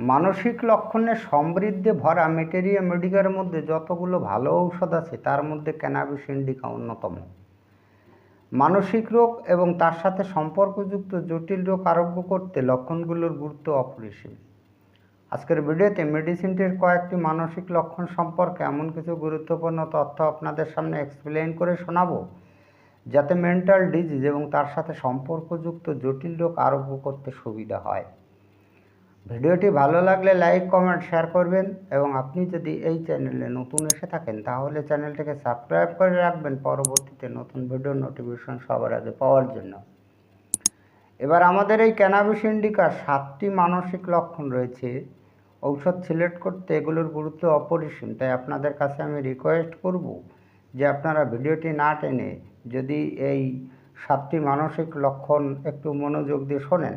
মানসিক লক্ষণে সমৃদ্ধে ভরা মেটেরিয়া মেডিকার মধ্যে যতগুলো ভালো ঔষধ আছে, তার মধ্যে ক্যানাবিস ইন্ডিকা অন্যতম। মানসিক রোগ এবং তার সাথে সম্পর্কযুক্ত জটিল রোগ আরোগ্য করতে লক্ষণগুলোর গুরুত্ব অপরিসীম। আজকের ভিডিওতে মেডিসিনটির কয়েকটি মানসিক লক্ষণ সম্পর্কে এমন কিছু গুরুত্বপূর্ণ তথ্য আপনাদের সামনে এক্সপ্লেইন করে শোনাবো, যাতে মেন্টাল ডিজিজ এবং তার সাথে সম্পর্কযুক্ত জটিল রোগ আরোগ্য করতে সুবিধা হয়। ভিডিওটি ভালো লাগলে লাইক, কমেন্ট, শেয়ার করবেন এবং আপনি যদি এই চ্যানেলে নতুন এসে থাকেন তাহলে চ্যানেলটিকে সাবস্ক্রাইব করে রাখবেন পরবর্তীতে নতুন ভিডিও নোটিফিকেশন সবার আগে পাওয়ার জন্য। এবার আমাদের এই ক্যানাবিস ইন্ডিকার সাতটি মানসিক লক্ষণ রয়েছে। ঔষধ সিলেক্ট করতে এগুলোর গুরুত্ব অপরিসীম, তাই আপনাদের কাছে আমি রিকোয়েস্ট করব যে আপনারা ভিডিওটি না টেনে যদি এই সাতটি মানসিক লক্ষণ একটু মনোযোগ দিয়ে শোনেন।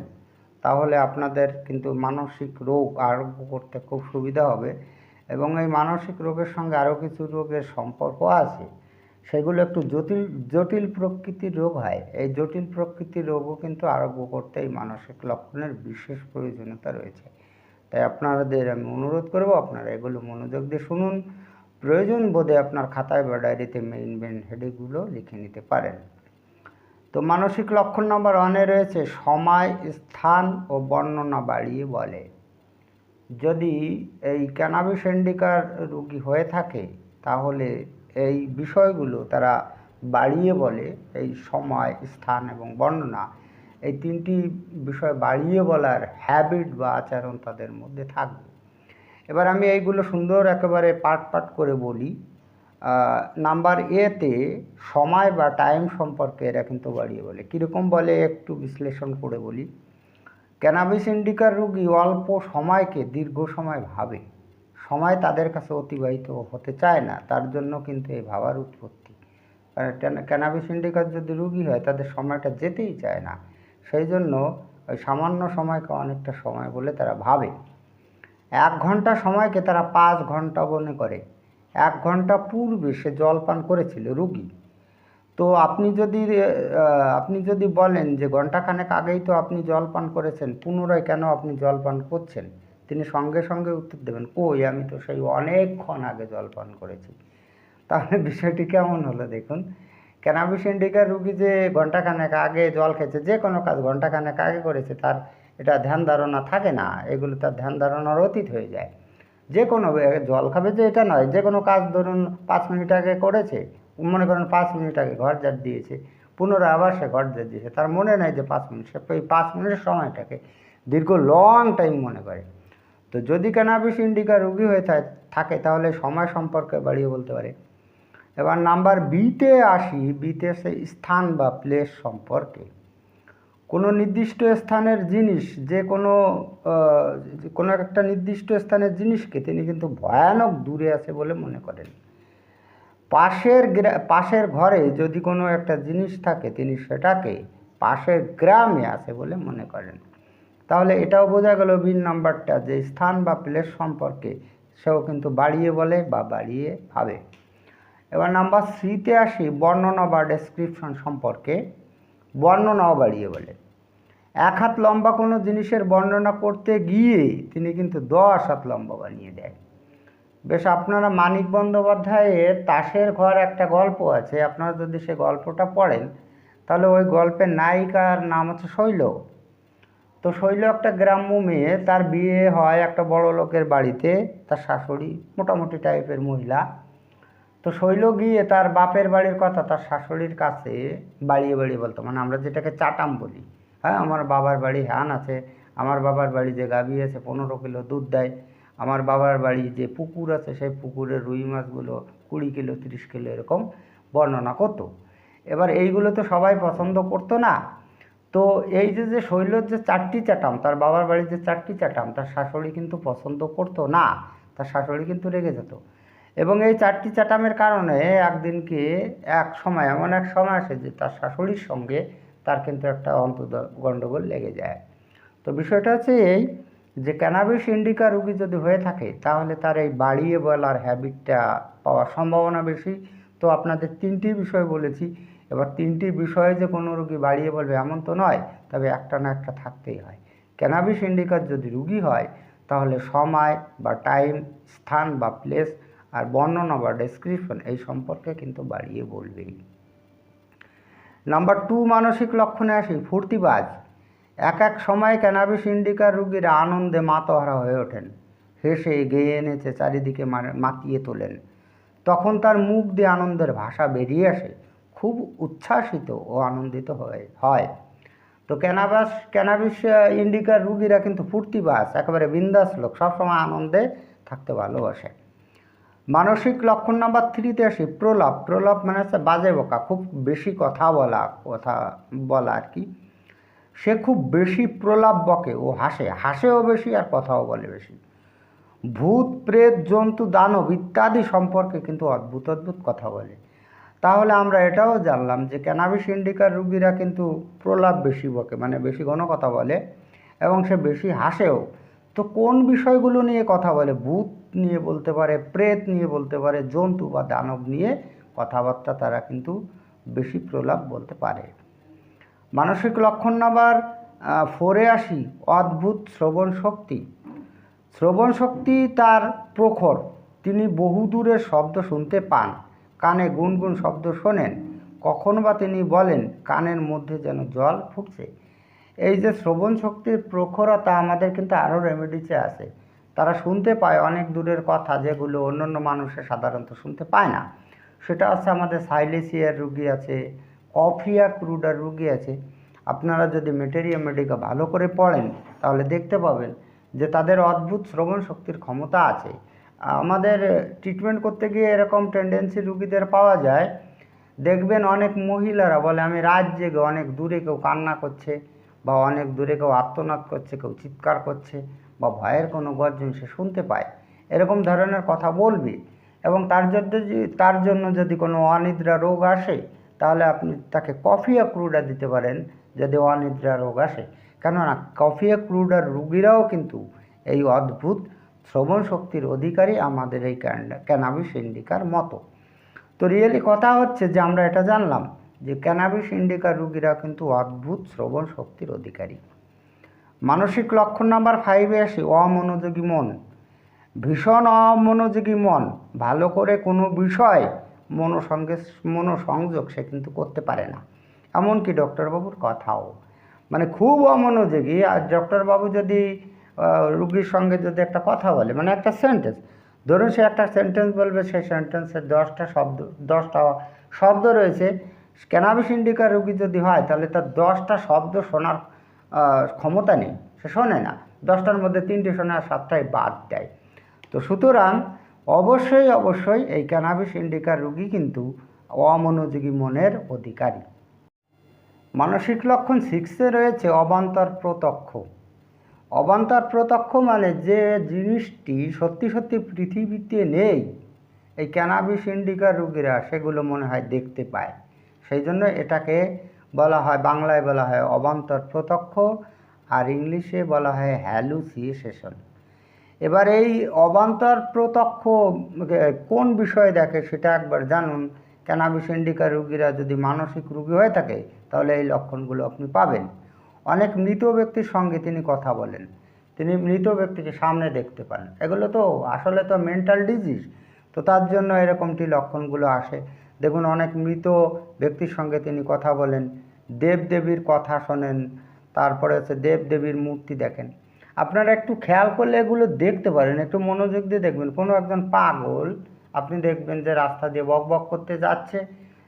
তাহলে আপনাদের কিন্তু মানসিক রোগ আরোগ্য করতে খুব সুবিধা হবে। এবং এই মানসিক রোগের সঙ্গে আরও কিছু রোগের সম্পর্ক আছে। সেগুলো একটু জটিল জটিল প্রকৃতির রোগ হয়। এই জটিল প্রকৃতির রোগও কিন্তু আরোগ্য করতে এই মানসিক লক্ষণের বিশেষ প্রয়োজনীয়তা রয়েছে। তাই আপনাদের আমি অনুরোধ করব, আপনারা এগুলো মনোযোগ দিয়ে শুনুন। প্রয়োজন বোধে আপনার খাতায় বা ডায়েরিতে মেইন মেইন হেডিংগুলো লিখে নিতে পারেন। তো মানসিক লক্ষণ নম্বর ওয়ানে রয়েছে, সময়, স্থান ও বর্ণনা বাড়িয়ে বলে। যদি এই ক্যানাবিস ইন্ডিকার রোগী হয়ে থাকে, তাহলে এই বিষয়গুলো তারা বাড়িয়ে বলে, এই সময়, স্থান এবং বর্ণনা। এই তিনটি বিষয় বাড়িয়ে বলার হ্যাবিট বা আচরণ তাদের মধ্যে থাকবে। এবার আমি এইগুলো সুন্দর একেবারে পাট পাট করে বলি। নাম্বার এতে সময় বা টাইম সম্পর্কে এরা কিন্তু বাড়িয়ে বলে। কীরকম বলে একটু বিশ্লেষণ করে বলি। ক্যানাবিস ইন্ডিকার রোগী অল্প সময়কে দীর্ঘ সময় ভাবে। সময় তাদের কাছে অতিবাহিত হতে চায় না, তার জন্য কিন্তু এই ভাবার উৎপত্তি। ক্যানাবিস ইন্ডিকার যদি রুগী হয়, তাদের সময়টা যেতেই চায় না। সেই জন্য ওই সামান্য সময়কে অনেকটা সময় বলে তারা ভাবে। এক ঘণ্টা সময়কে তারা পাঁচ ঘণ্টা মনে করে। এক ঘণ্টা পূর্বে সে জলপান করেছিল রুগী। তো আপনি যদি আপনি যদি বলেন যে ঘন্টাখানেক আগেই তো আপনি জলপান করেছেন, পুনরায় কেন আপনি জলপান করছেন? তিনি সঙ্গে সঙ্গে উত্তর দেবেন, কই, আমি তো সেই অনেকক্ষণ আগে জলপান করেছি। তাহলে বিষয়টি কেমন হলো দেখুন। ক্যানাবিস ইন্ডিকার রুগী যে ঘন্টাখানেক আগে জল খেয়েছে, যে কোনো কাজ ঘন্টাখানেক আগে করেছে, তার এটা ধ্যান ধারণা থাকে না, এগুলো তার ধ্যান ধারণার অতীত হয়ে যায়। যে কোনো জল খাবে যে এটা নয়, যে কোনো কাজ ধরুন পাঁচ মিনিট আগে করেছে, মনে করেন পাঁচ মিনিট আগে ঘর ঝাড় দিয়েছে, পুনরায় আবার সে ঘর ঝাড় দিয়েছে, তার মনে নাই যে পাঁচ মিনিট, সে এই পাঁচ মিনিটের সময়টাকে দীর্ঘ লং টাইম মনে করে। তো যদি ক্যানাবিস ইন্ডিকা রুগী হয়ে থাকে, তাহলে সময় সম্পর্কে বাড়িয়ে বলতে পারে। এবার নাম্বার বিতে আসি বিতে সে স্থান বা প্লেস সম্পর্কে। কোনো নির্দিষ্ট স্থানের জিনিস, যে কোনো কোনো একটা নির্দিষ্ট স্থানের জিনিসকে তিনি কিন্তু ভয়ানক দূরে আছে বলে মনে করেন। পাশের পাশের ঘরে যদি কোনো একটা জিনিস থাকে, তিনি সেটাকে পাশের গ্রামে আছে বলে মনে করেন। তাহলে এটাও বোঝা গেল বিন নাম্বারটা, যে স্থান বা প্লেস সম্পর্কে সেও কিন্তু বাড়িয়ে বলে বা বাড়িয়ে ভাবে। এবার নাম্বার থ্রিতে আসি, বর্ণনা বা ডেসক্রিপশন সম্পর্কে। বর্ণনাও বাড়িয়ে বলে। এক হাত লম্বা কোনো জিনিসের বর্ণনা করতে গিয়ে তিনি কিন্তু দশ হাত লম্বা বানিয়ে দেয় বেশ, আপনারা মানিক বন্দ্যোপাধ্যায়ের তাসের ঘর একটা গল্প আছে, আপনারা যদি সে গল্পটা পড়েন, তাহলে ওই গল্পের নায়িকার নাম হচ্ছে শৈল। তো শৈল একটা গ্রাম্য মেয়ে, তার বিয়ে হয় একটা বড় লোকের বাড়িতে, তার শাশুড়ি মোটামুটি টাইপের মহিলা। তো শৈল গিয়ে তার বাপের বাড়ির কথা, তার শাশুড়ির কাছে বাড়িয়ে বাড়িয়ে বলতো। মানে আমরা যেটাকে চাটাম বলি। হ্যাঁ আমার বাবার বাড়ি হ্যান আছে, আমার বাবার বাড়ি যে গাভী আছে, পনেরো কিলো দুধ দেয়। আমার বাবার বাড়ি যে পুকুর আছে, সেই পুকুরের রুই মাছগুলো কুড়ি কিলো, তিরিশ কিলো এরকম বর্ণনা করতো। এবার এইগুলো তো সবাই পছন্দ করতো না। তো এই যে যে শৈলর যে চারটি চাটাম, তার বাবার বাড়ির যে চারটি চাটাম, তার শাশুড়ি কিন্তু পছন্দ করতো না। তার শাশুড়ি কিন্তু রেগে যেত। এবং এই চারটি চাটামের কারণে একদিনকে এক সময়, এমন এক সময় আসে যে তার শাশুড়ির সঙ্গে তার কিন্তু একটা অন্তত গণ্ডগোল লেগে যায়। তো বিষয়টা হচ্ছে এই যে ক্যানাবিস ইন্ডিকা রুগী যদি হয়ে থাকে, তাহলে তার এই বাড়িয়ে বলার হ্যাবিটটা পাওয়ার সম্ভাবনা বেশি। তো আপনাদের তিনটি বিষয় বলেছি। এবার তিনটি বিষয়ে যে কোনো রুগী বাড়িয়ে বলবে এমন তো নয়, তবে একটা না একটা থাকতেই হয়। ক্যানাবিস ইন্ডিকার যদি রুগী হয়, তাহলে সময় বা টাইম স্থান বা প্লেস আর বর্ণনা বা ডেসক্রিপশন এই সম্পর্কে কিন্তু বাড়িয়ে বলবেই। নাম্বার টু মানসিক লক্ষণে আসি, ফুর্তিবাজ। এক এক সময় ক্যানাবিস ইন্ডিকার রুগীরা আনন্দে মাতোহারা হয়ে ওঠেন। হেসে গেয়ে এনেছে, চারিদিকে মা- মাতিয়ে তোলেন। তখন তার মুখ দিয়ে আনন্দের ভাষা বেরিয়ে আসে, খুব উচ্ছ্বাসিত ও আনন্দিত হয়ে তো ক্যানাবাস ক্যানাবিস ইন্ডিকার রুগীরা কিন্তু ফুর্তিবাজ, একেবারে বিন্দাস লোক, সবসময় আনন্দে থাকতে ভালোবাসে। মানসিক লক্ষণ নাম্বার থ্রিতে আসি, প্রলাপ। প্রলাপ মানে হচ্ছে বাজে বকা, খুব বেশি কথা বলা কথা বলা আর কি। সে খুব বেশি প্রলাপ বকে ও হাসে। হাসেও বেশি আর কথাও বলে বেশি। ভূত, প্রেত, জন্তু, দানব ইত্যাদি সম্পর্কে কিন্তু অদ্ভুত অদ্ভুত কথা বলে। তাহলে আমরা এটাও জানলাম যে ক্যানাবিস ইন্ডিকার রুগীরা কিন্তু প্রলাপ বেশি বকে মানে বেশি ঘন কথা বলে এবং সে বেশি হাসেও। তো কোন বিষয়গুলো নিয়ে কথা বলে? ভূত নিয়ে বলতে পারে, প্রেত নিয়ে বলতে পারে, জন্তু বা দানব নিয়ে কথাবার্তা তারা কিন্তু বেশি প্রলাপ বলতে পারে। মানসিক লক্ষণ নাম্বার ফোরে আসি, অদ্ভুত শ্রবণ শক্তি। শ্রবণ শক্তি তার প্রখর, তিনি বহু দূরের শব্দ শুনতে পান, কানে গুনগুন শব্দ শোনেন, কখন বা তিনি বলেন, কানের মধ্যে যেন জল ফুটছে। এই যে শ্রবণ শক্তির প্রখরতা আমাদের কিন্তু আরও রেমেডিসে আছে। তারা শুনতে পায় অনেক দূরের কথা যেগুলো অন্যান্য মানুষে সাধারণত শুনতে পায় না। সেটা আছে আমাদের সাইলেসিয়ার রুগী আছে, কফিয়া ক্রুডার রুগী আছে। আপনারা যদি মেটেরিয়া মেডিকা ভালো করে পড়েন, তাহলে দেখতে পাবেন যে তাদের অদ্ভুত শ্রবণ শক্তির ক্ষমতা আছে। আমাদের ট্রিটমেন্ট করতে গিয়ে এরকম টেন্ডেন্সি রুগীদের পাওয়া যায়। দেখবেন অনেক মহিলারা বলে, আমি রাত জেগে অনেক দূরে কেউ কান্না করছে। বা অনেক দূরে কেউ আর্তনাদ করছে, কেউ চিৎকার করছে বা ভয়ের কোনো গর্জন সে শুনতে পায়। এরকম ধরনের কথা বলবে এবং তার জন্য যদি তার জন্য যদি কোনো অনিদ্রা রোগ আসে, তাহলে আপনি তাকে কফিয়া ক্রুডা দিতে পারেন যদি অনিদ্রা রোগ আসে। কেননা কফিয়া ক্রুডার রুগীরাও কিন্তু এই অদ্ভুত শ্রবণ শক্তির অধিকারী আমাদের এই ক্যানাবিস ইন্ডিকার মতো। তো রিয়েলি কথা হচ্ছে যে আমরা এটা জানলাম যে ক্যানাবিস ইন্ডিকার রুগীরা কিন্তু অদ্ভুত শ্রবণ শক্তির অধিকারী। মানসিক লক্ষণ নাম্বার ফাইভে আসি, অমনোযোগী মন। ভীষণ অমনোযোগী মন, ভালো করে কোনো বিষয় মনোসংগে মনোসংযোগ সে কিন্তু করতে পারে না। এমনকি ডক্টরবাবুর কথাও। মানে খুব অমনোযোগী, আর ডক্টরবাবু যদি রুগীর সঙ্গে যদি একটা কথা বলে মানে একটা সেন্টেন্স ধরুন সে একটা সেন্টেন্স বলবে, সেই সেন্টেন্সের দশটা শব্দ দশটা শব্দ রয়েছে ক্যানাবিস ইন্ডিকার রুগী যদি হয়, তাহলে তার দশটা শব্দ শোনার ক্ষমতা নেই। সে শোনে না। দশটার মধ্যে তিনটে শোনে আর সাতটাই বাদ দেয়। তো সুতরাং অবশ্যই অবশ্যই এই ক্যানাবিস ইন্ডিকার রুগী কিন্তু অমনোযোগী মনের অধিকারী। মানসিক লক্ষণ সিক্সে রয়েছে অবান্তর প্রত্যক্ষ। অবান্তর প্রত্যক্ষ মানে যে জিনিসটি সত্যি সত্যি পৃথিবীতে নেই, এই ক্যানাবিস ইন্ডিকার রুগীরা সেগুলো মনে হয় দেখতে পায়। সেই জন্য এটাকে বলা হয়, বাংলায় বলা হয় অবান্তর প্রত্যক্ষ আর ইংলিশে বলা হয় হ্যালুসিয়েশন এবার এই অবান্তর প্রত্যক্ষ কোন বিষয়ে দেখে সেটা একবার জানুন। ক্যানাবিস ইন্ডিকা রুগীরা যদি মানসিক রুগী হয়ে থাকে, তাহলে এই লক্ষণগুলো আপনি পাবেন। অনেক মৃত ব্যক্তির সঙ্গে তিনি কথা বলেন। তিনি মৃত ব্যক্তিকে সামনে দেখতে পান। এগুলো তো আসলে তো মেন্টাল ডিজিজ তো তার জন্য এরকমটি লক্ষণগুলো আসে। দেখুন, অনেক মৃত ব্যক্তির সঙ্গে তিনি কথা বলেন, দেবদেবীর কথা শোনেন, তারপরে হচ্ছে দেবদেবীর মূর্তি দেখেন। আপনারা একটু খেয়াল করলে এগুলো দেখতে পারেন, একটু মনোযোগ দিয়ে দেখবেন। কোনো একজন পাগল, আপনি দেখবেন যে রাস্তা দিয়ে বক বক করতে যাচ্ছে,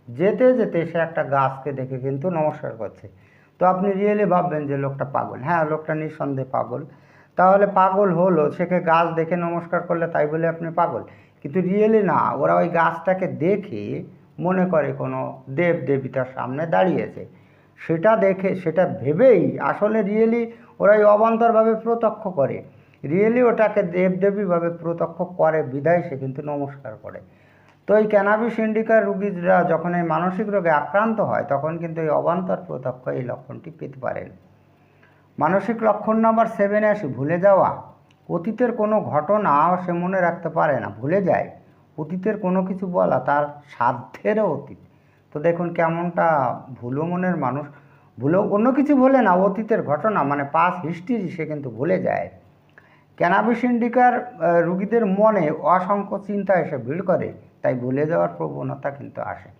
যেতে যেতে সে একটা গাছকে দেখে কিন্তু নমস্কার করছে। তো আপনি রিয়েলি ভাববেন যে লোকটা পাগল। হ্যাঁ লোকটা নিঃসন্দেহে পাগল। তাহলে পাগল হলো সেকে গাছ দেখে নমস্কার করলে তাই বলে আপনি পাগল? কিন্তু রিয়েলি না, ওরা ওই গাছটাকে দেখে মনে করে কোনো দেব দেবী তার সামনে দাঁড়িয়েছে। সেটা দেখে, সেটা ভেবেই আসলে রিয়েলি ওরা এই অবান্তরভাবে প্রত্যক্ষ করে। রিয়েলি ওটাকে দেবদেবীভাবে প্রত্যক্ষ করে বিধায় সে কিন্তু নমস্কার করে। তো এই ক্যানাবিস ইন্ডিকার রুগীরা যখন এই মানসিক রোগে আক্রান্ত হয়, তখন কিন্তু এই অবান্তর প্রত্যক্ষ এই লক্ষণটি পেতে পারেন। মানসিক লক্ষণ নাম্বার সেভেনে আসি, ভুলে যাওয়া। অতীতের কোনো ঘটনা সে মনে রাখতে পারে না, ভুলে যায়। অতীতের কোনো কিছু বলা তার সাধ্যেরও অতীত। তো দেখুন কেমনটা ভুলো মনের মানুষ, ভুলো অন্য কিছু ভুলে না, অতীতের ঘটনা মানে পাস হিস্ট্রি সে কিন্তু ভুলে যায়। ক্যানাবিস ইন্ডিকার রুগীদের মনে অসংখ্য চিন্তা এসে ভিড় করে, তাই ভুলে যাওয়ার প্রবণতা কিন্তু আসে।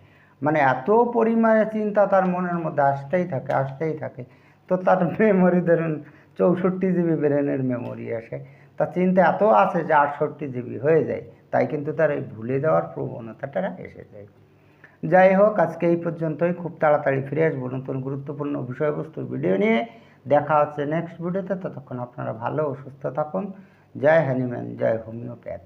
মানে এত পরিমাণে চিন্তা তার মনের মধ্যে আসতেই থাকে আসতেই থাকে। তো তার মেমোরি ধরুন চৌষট্টি জিবি ব্রেনের মেমোরি আসে। তার চিন্তা এত আছে যে আটষট্টি জিবি হয়ে যায়, তাই কিন্তু তার এই ভুলে যাওয়ার প্রবণতাটা এসে যায়। যাই হোক, আজকে এই পর্যন্তই। খুব তাড়াতাড়ি ফিরে আসব নতুন গুরুত্বপূর্ণ বিষয়বস্তুর ভিডিও নিয়ে। দেখা হচ্ছে নেক্সট ভিডিওতে ততক্ষণ আপনারা ভালো ও সুস্থ থাকুন। জয় হ্যানিম্যান জয় হোমিওপ্যাথ।